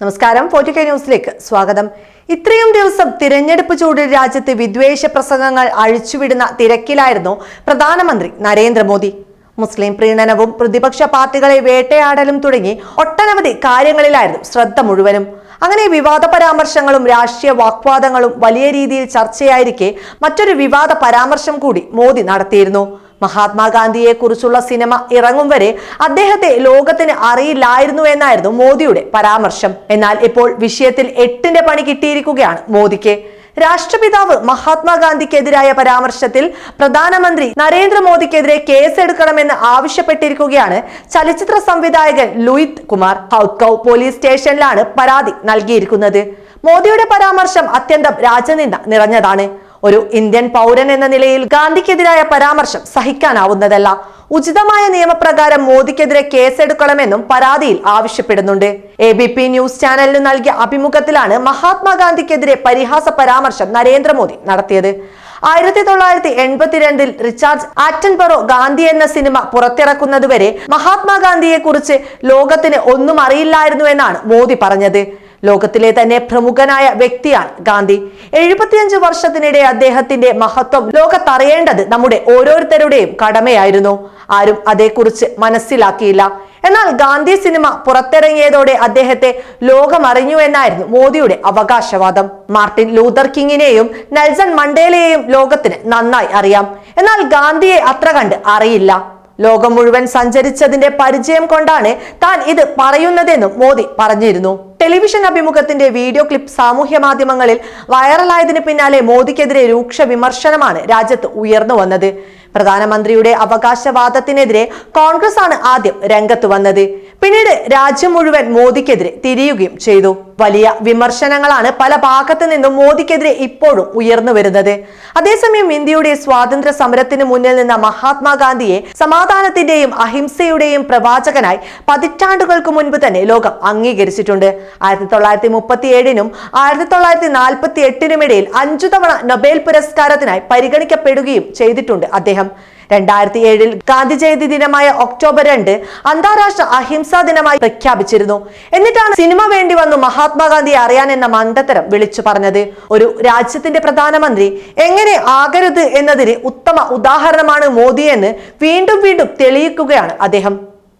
നമസ്കാരം. Forty K ന്യൂസിലേക്ക് സ്വാഗതം. ഇത്രയും ദിവസം തിരഞ്ഞെടുപ്പ് ചൂടിൽ രാജ്യത്ത് വിദ്വേഷ പ്രസംഗങ്ങൾ അഴിച്ചുവിടുന്ന തിരക്കിലായിരുന്നു പ്രധാനമന്ത്രി നരേന്ദ്രമോദി. മുസ്ലിം പ്രീണനവും പ്രതിപക്ഷ പാർട്ടികളെ വേട്ടയാടലും തുടങ്ങി ഒട്ടനവധി കാര്യങ്ങളിലായിരുന്നു ശ്രദ്ധ മുഴുവനും. അങ്ങനെ വിവാദ പരാമർശങ്ങളും രാഷ്ട്രീയ വാഗ്വാദങ്ങളും വലിയ രീതിയിൽ ചർച്ചയായിരിക്കെ മറ്റൊരു വിവാദ പരാമർശം കൂടി മോദി നടത്തിയിരുന്നു. മഹാത്മാഗാന്ധിയെ കുറിച്ചുള്ള സിനിമ ഇറങ്ങും വരെ അദ്ദേഹത്തെ ലോകത്തിന് അറിയില്ലായിരുന്നു എന്നായിരുന്നു മോദിയുടെ പരാമർശം. എന്നാൽ ഇപ്പോൾ വിഷയത്തിൽ എട്ടിന്റെ പണി കിട്ടിയിരിക്കുകയാണ് മോദിക്ക്. രാഷ്ട്രപിതാവ് മഹാത്മാഗാന്ധിക്കെതിരായ പരാമർശത്തിൽ പ്രധാനമന്ത്രി നരേന്ദ്രമോദിക്കെതിരെ കേസെടുക്കണമെന്ന് ആവശ്യപ്പെട്ടിരിക്കുകയാണ് ചലച്ചിത്ര സംവിധായകൻ ലൂയിത് കുമാർ. ഹൗത്കൌ പോലീസ് സ്റ്റേഷനിലാണ് പരാതി നൽകിയിരിക്കുന്നത്. മോദിയുടെ പരാമർശം അത്യന്തം രാജനിന്ദ നിറഞ്ഞതാണ്. ഒരു ഇന്ത്യൻ പൗരൻ എന്ന നിലയിൽ ഗാന്ധിക്കെതിരായ പരാമർശം സഹിക്കാനാവുന്നതല്ല. ഉചിതമായ നിയമപ്രകാരം മോദിക്കെതിരെ കേസെടുക്കണമെന്നും പരാതിയിൽ ആവശ്യപ്പെടുന്നുണ്ട്. എ ബി പി ന്യൂസ് ചാനലിന് നൽകിയ അഭിമുഖത്തിലാണ് മഹാത്മാഗാന്ധിക്കെതിരെ പരിഹാസ പരാമർശം നരേന്ദ്രമോദി നടത്തിയത്. ആയിരത്തി തൊള്ളായിരത്തി എൺപത്തിരണ്ടിൽ റിച്ചാർഡ് ആറ്റൻബറോ ഗാന്ധി എന്ന സിനിമ പുറത്തിറക്കുന്നതുവരെ മഹാത്മാഗാന്ധിയെ കുറിച്ച് ലോകത്തിന് ഒന്നും അറിയില്ലായിരുന്നു എന്നാണ് മോദി പറഞ്ഞത്. ലോകത്തിലെ തന്നെ പ്രമുഖനായ വ്യക്തിയാണ് ഗാന്ധി. എഴുപത്തിയഞ്ച് വർഷത്തിനിടെ അദ്ദേഹത്തിന്റെ മഹത്വം ലോകത്തറിയേണ്ടത് നമ്മുടെ ഓരോരുത്തരുടെയും കടമയായിരുന്നു. ആരും അതേക്കുറിച്ച് മനസ്സിലാക്കിയില്ല. എന്നാൽ ഗാന്ധി സിനിമ പുറത്തിറങ്ങിയതോടെ അദ്ദേഹത്തെ ലോകമറിഞ്ഞു എന്നായിരുന്നു മോദിയുടെ അവകാശവാദം. മാർട്ടിൻ ലൂതർ കിങ്ങിനെയും നെൽസൺ മണ്ടേലയെയും ലോകത്തിന് നന്നായി അറിയാം. എന്നാൽ ഗാന്ധിയെ അത്ര കണ്ട് അറിയില്ല. ലോകം മുഴുവൻ സഞ്ചരിച്ചതിന്റെ പരിചയം കൊണ്ടാണ് താൻ ഇത് പറയുന്നതെന്നും മോദി പറഞ്ഞിരുന്നു. ടെലിവിഷൻ അഭിമുഖത്തിന്റെ വീഡിയോ ക്ലിപ്പ് സാമൂഹ്യ മാധ്യമങ്ങളിൽ വൈറലായതിനു പിന്നാലെ മോദിക്കെതിരെ രൂക്ഷ വിമർശനമാണ് രാജ്യത്ത് ഉയർന്നു വന്നത്. പ്രധാനമന്ത്രിയുടെ അവകാശവാദത്തിനെതിരെ കോൺഗ്രസ് ആണ് ആദ്യം രംഗത്ത് വന്നത്. പിന്നീട് രാജ്യം മുഴുവൻ മോദിക്കെതിരെ തിരിയുകയും ചെയ്തു. വലിയ വിമർശനങ്ങളാണ് പല ഭാഗത്തു നിന്നും മോദിക്കെതിരെ ഇപ്പോഴും ഉയർന്നു വരുന്നത്. അതേസമയം ഇന്ത്യയുടെ സ്വാതന്ത്ര്യ സമരത്തിന് മുന്നിൽ നിന്ന മഹാത്മാഗാന്ധിയെ സമാധാനത്തിന്റെയും അഹിംസയുടെയും പ്രവാചകനായി പതിറ്റാണ്ടുകൾക്ക് മുൻപ് തന്നെ ലോകം അംഗീകരിച്ചിട്ടുണ്ട്. ആയിരത്തി തൊള്ളായിരത്തി മുപ്പത്തി ഏഴിനും ആയിരത്തി തൊള്ളായിരത്തി നാൽപ്പത്തി എട്ടിനും ഇടയിൽ അഞ്ചു തവണ നൊബേൽ പുരസ്കാരത്തിനായി പരിഗണിക്കപ്പെടുകയും ചെയ്തിട്ടുണ്ട് അദ്ദേഹം. രണ്ടായിരത്തി ഏഴിൽ ഗാന്ധി ജയന്തി ദിനമായ ഒക്ടോബർ രണ്ട് അന്താരാഷ്ട്ര അഹിംസാ ദിനമായി പ്രഖ്യാപിച്ചിരുന്നു. എന്നിട്ടാണ് സിനിമ വേണ്ടി വന്നു മഹാത്മാഗാന്ധിയെ അറിയാൻ എന്ന മണ്ടത്തരം വിളിച്ചു പറഞ്ഞത്. ഒരു രാജ്യത്തിന്റെ പ്രധാനമന്ത്രി എങ്ങനെ ആകരുത് എന്നതിന് ഉത്തമ ഉദാഹരണമാണ് മോദി എന്ന് വീണ്ടും വീണ്ടും തെളിയിക്കുകയാണ് അദ്ദേഹം.